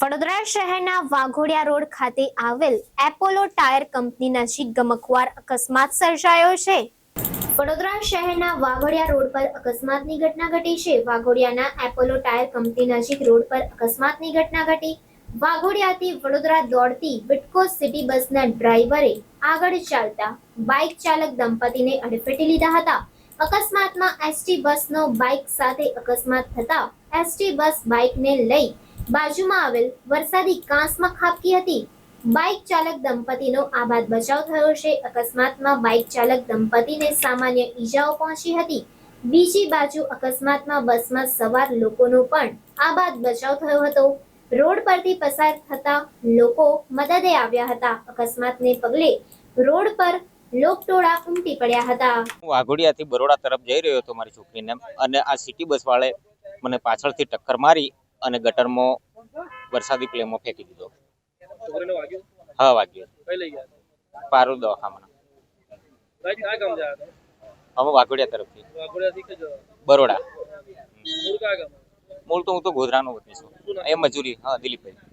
વડોદરા શહેરના વાઘોડિયા રોડ ખાતે આવેલ એપોલો ટાયર કંપની નજીક ગમકવાર અકસ્માત સર્જાયો છે. વડોદરા શહેરના વાઘોડિયા રોડ પર અકસ્માતની ઘટના ઘટી છે. વાઘોડિયાના એપોલો ટાયર કંપની નજીક રોડ પર અકસ્માતની ઘટના ઘટી. વાઘોડિયાથી વડોદરા દોડતી વિટકો સિટી બસના ડ્રાઈવરે આગળ ચાલતા બાઇક ચાલક દંપતીને અડફેટે લીધા હતા. અકસ્માતમાં એસટી બસનો બાઇક સાથે અકસ્માત થતા એસટી બસ બાઇકને લઈ બાજુમાં આવેલ વરસાદી કાંસમાં ખાબકી હતી. બાઇક ચાલક દંપતીનો આબાદ બચાવ થયો છે. અકસ્માતમાં બાઇક ચાલક દંપતીને સામાન્ય ઈજાઓ પહોંચી હતી. બીજી બાજુ અકસ્માતમાં બસમાં સવાર લોકોનો પણ આબાદ બચાવ થયો હતો. રોડ પરથી પસાર થતા લોકો મદદે આવ્યા હતા. અકસ્માતને પગલે રોડ પર લોકટોળા ઉમટી પડ્યા હતા. હું વાઘોડિયાથી બરોડા તરફ જઈ રહ્યો હતો મારી છોકરીને. અને આ સિટી બસ વાળે મને પાછળથી ટક્કર મારી અને ગટરમાં વરસાદી પ્લેમો ફેંકી દીધો. હા વાગ્યો. પારું દવાખામાં અમે વાઘોડિયા તરફથી. બરોડા. મૂળ મૂળ તો હું તો ગોધરાનો વતની છું. એ મજૂરી હા દિલીપભાઈ.